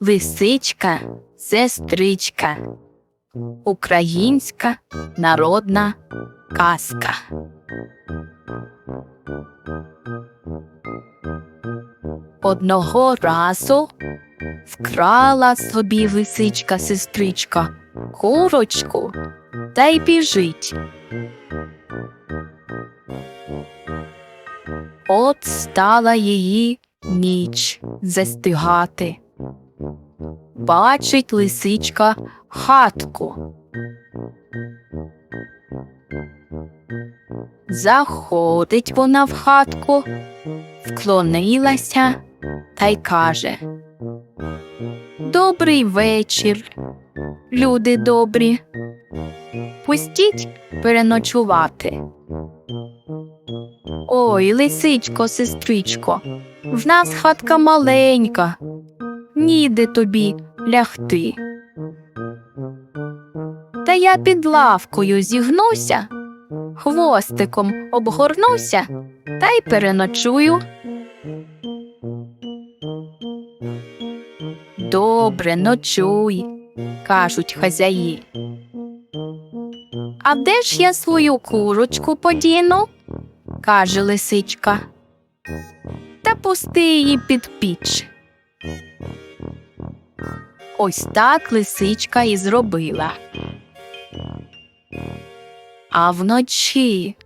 Лисичка, сестричка. Українська народна казка. Одного разу вкрала собі лисичка сестричка курочку та й біжить. От стала її ніч застигати. Бачить лисичка хатку. Заходить вона в хатку, вклонилася та й каже Добрий вечір, люди добрі. Пустіть переночувати. Ой, лисичко, сестричко, в нас хатка маленька, ніде тобі лягти. Та я під лавкою зігнуся, хвостиком обгорнуся та й переночую. Добре, ночуй, кажуть хазяї. А де ж я свою курочку подіну? каже лисичка. Та пусти її під піч. Ось так лисичка і зробила. А вночі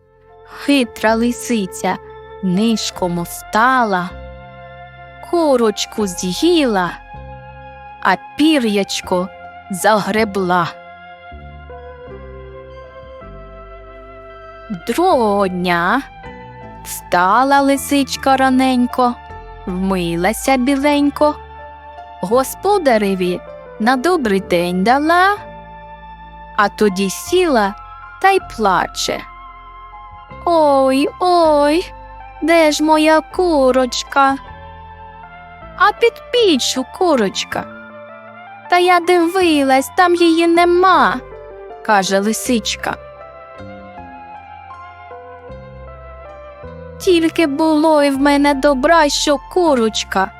хитра лисиця нишком встала, курочку з'їла, а пір'ячко загребла. Другого дня встала лисичка раненько, вмилася біленько, господареві на добрий день дала, а тоді сіла та й плаче. Ой, ой, де ж моя курочка? А під піччю курочка. Та я дивилась, там її нема, каже лисичка. Тільки було й в мене добра, що курочка,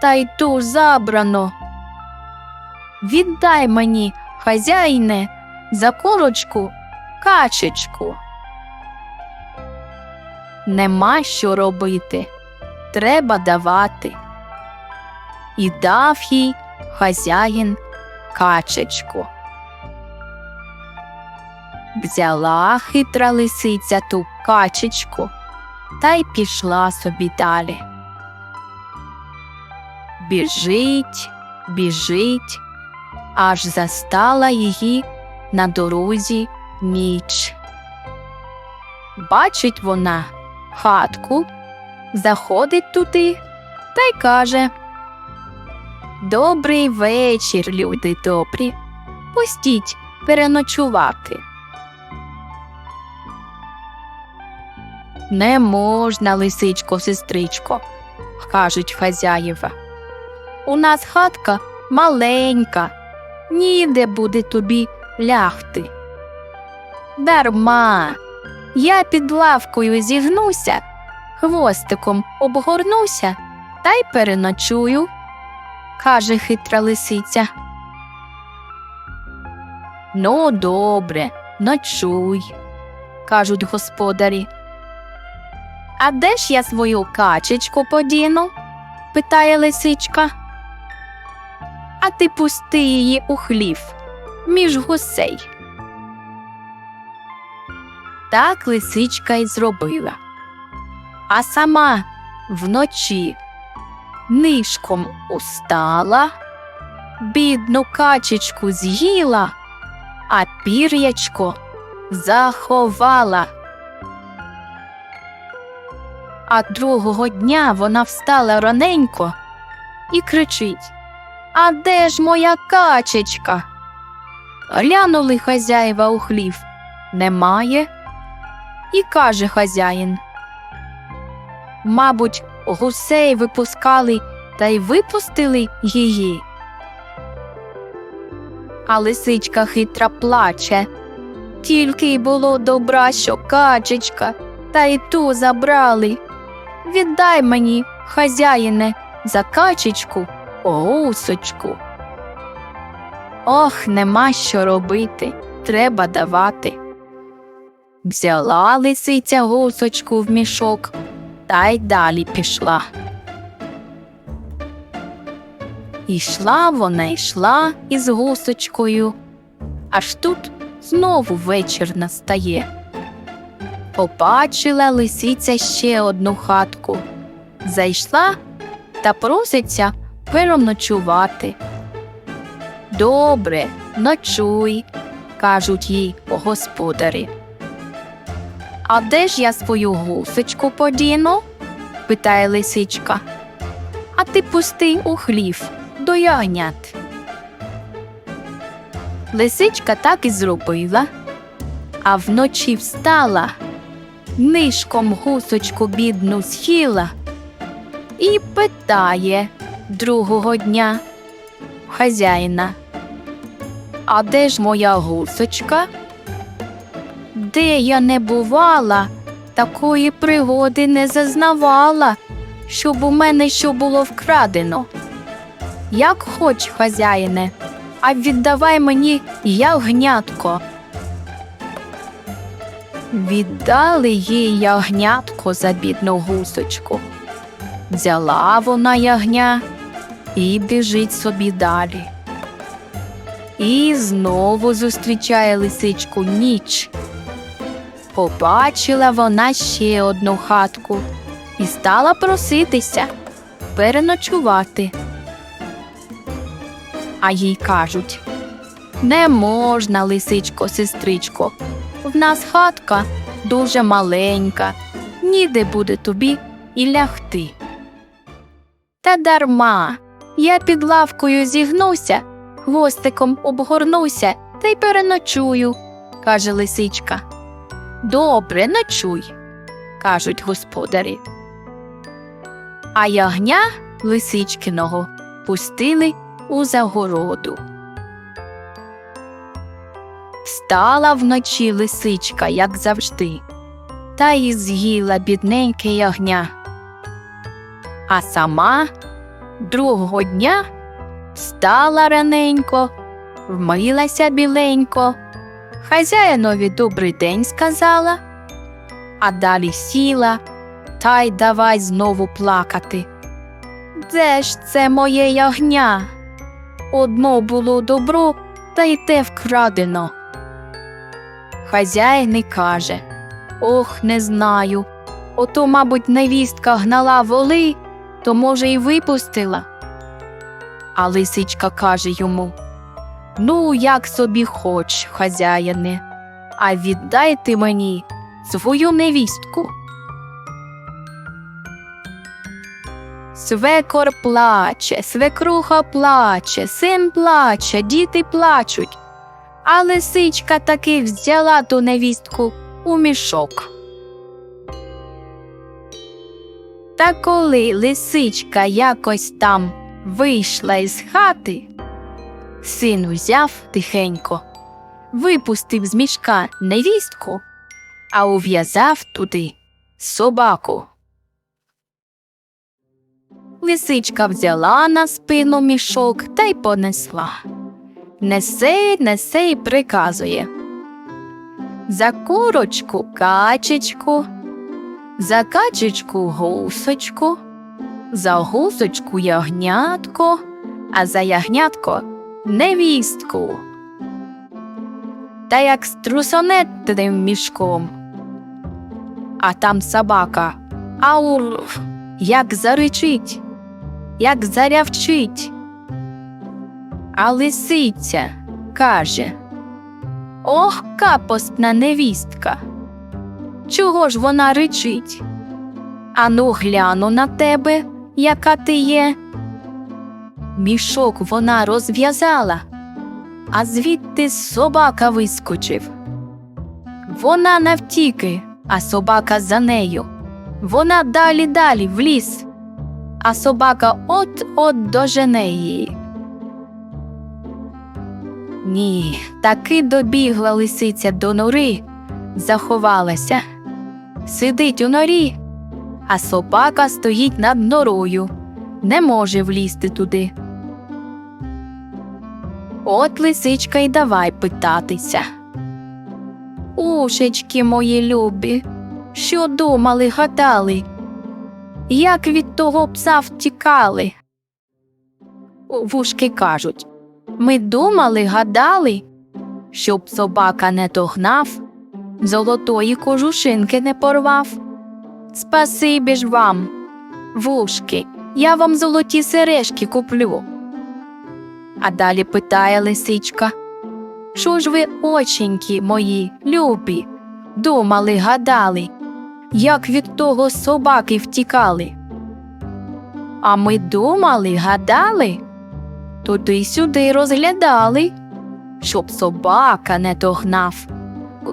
та й ту забрано. Віддай мені, хазяїне, за курочку качечку. Нема що робити, треба давати. І дав їй хазяїн качечку. Взяла хитра лисиця ту качечку та й пішла собі далі. Біжить, біжить, аж застала її на дорозі ніч. Бачить вона хатку, заходить туди та й каже Добрий вечір, люди добрі. Пустіть переночувати. Не можна, лисичко, сестричко, кажуть хазяєва. У нас хатка маленька, ніде буде тобі лягти. Дарма, я під лавкою зігнуся, хвостиком обгорнуся та й переночую, каже хитра лисиця. Ну, добре, ночуй, кажуть господарі. А де ж я свою качечку подіну? питає лисичка. А ти пусти її у хлів між гусей. Так лисичка й зробила. А сама вночі нишком устала, бідну качечку з'їла, а пір'ячко заховала. А другого дня вона встала раненько і кричить А де ж моя качечка? Глянули хазяєва у хлів. Немає. І каже хазяїн. Мабуть, гусей випускали та й випустили її. А лисичка хитра плаче. Тільки й було добра, що качечка, та й ту забрали. Віддай мені, хазяїне, за качечку Гусочку. Ох, нема що робити, треба давати. Взяла лисиця гусочку в мішок та й далі пішла. Ішла вона йшла із гусочкою, аж тут знову вечір настає. Побачила лисиця ще одну хатку. Зайшла та проситься переночувати. Добре, ночуй, кажуть їй господарі. А де ж я свою гусочку подіну? питає лисичка. А ти пусти у хлів до ягнят. Лисичка так і зробила, а вночі встала, нишком гусочку бідну схила і питає другого дня хазяїна. А де ж моя гусочка? Де я не бувала, такої пригоди не зазнавала, щоб у мене що було вкрадено. Як хоч, хазяїне, а віддавай мені ягнятко. Віддали їй ягнятко за бідну гусочку. Взяла вона ягня і біжить собі далі. І знову зустрічає лисичку ніч. Побачила вона ще одну хатку і стала проситися переночувати. А їй кажуть Не можна, лисичко, сестричко. В нас хатка дуже маленька, ніде буде тобі і лягти. Та дарма. Я під лавкою зігнуся, хвостиком обгорнуся та й переночую, каже лисичка. Добре, ночуй, кажуть господарі. А ягня лисичкиного пустили у загороду. Встала вночі лисичка, як завжди, та й з'їла бідненьке ягня. А сама другого дня встала раненько, вмилася біленько, хазяїнові добрий день сказала, а далі сіла та й давай знову плакати. Де ж це моє ягня? Одно було добро, та й те вкрадено. Хазяїн і каже Ох, не знаю. Ото, мабуть, невістка гнала воли, то, може, й випустила. А лисичка каже йому Ну, як собі хоч, хазяїне, а віддайте мені свою невістку. Свекор плаче, свекруха плаче, син плаче, діти плачуть. А лисичка таки взяла ту невістку у мішок. Та коли лисичка якось там вийшла із хати, син взяв тихенько, випустив з мішка невістку, а ув'язав туди собаку. Лисичка взяла на спину мішок та й понесла. Несе, несе й приказує. За курочку качечку, за качечку гусочку, за гусочку ягнятко, а за ягнятко невістку. Та як струсоне тим мішком. А там собака. Аур, як заричить, як зарявчить. А лисиця каже Ох, капостна невістка. Чого ж вона ричить? Ану гляну на тебе, яка ти є. Мішок вона розв'язала, а звідти собака вискочив. Вона навтіки, а собака за нею. Вона далі далі в ліс, а собака от от дожене її. Ні, таки добігла лисиця до нори, заховалася. Сидить у норі, а собака стоїть над норою, не може влізти туди, От лисичка й давай питатися. Ушечки мої любі, що думали, гадали, як від того пса втікали. Вушки кажуть ми думали, гадали, щоб собака не догнав, золотої кожушинки не порвав. Спасибі ж вам, вушки, я вам золоті сережки куплю. А далі питає лисичка. Що ж ви, оченьки мої, любі, думали, гадали, як від того собаки втікали? А ми думали, гадали, туди сюди розглядали, щоб собака не догнав,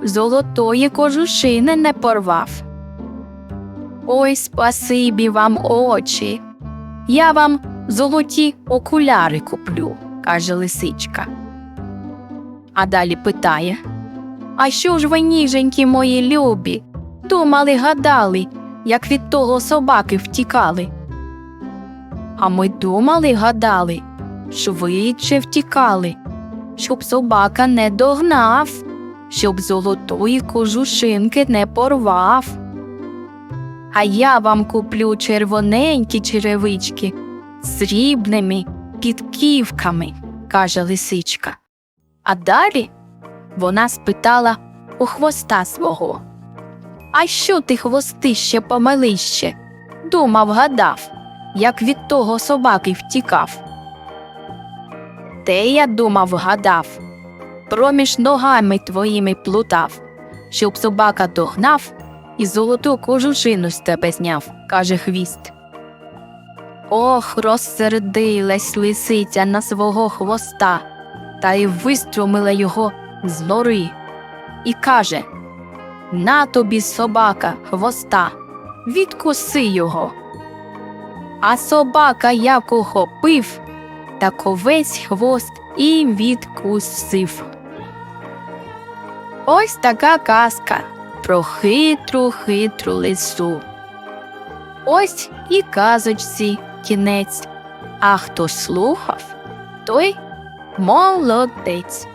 золотої кожушини не порвав. Ой, спасибі вам, очі. Я вам золоті окуляри куплю, каже лисичка. А далі питає А що ж ви, ніженькі мої любі, думали, гадали, як від того собаки втікали? А ми думали, гадали, швидше втікали, щоб собака не догнав, щоб золотої кожушинки не порвав. А я вам куплю червоненькі черевички з срібними підківками, каже лисичка. А далі вона спитала у хвоста свого. А що ти, хвостище помалище? Думав, гадав, як від того собаки втікав. Те я думав, гадав, проміж ногами твоїми плутав, щоб собака догнав і золоту кожушину з тебе зняв, каже хвіст. Ох, розсердилась лисиця на свого хвоста та й виструмила його з нори. І каже На тобі, собака, хвоста, відкуси його. А собака як ухопив, так увесь хвост і відкусив. Ось така казка про хитру хитру лису. Ось і казочці кінець. А хто слухав, той молодець.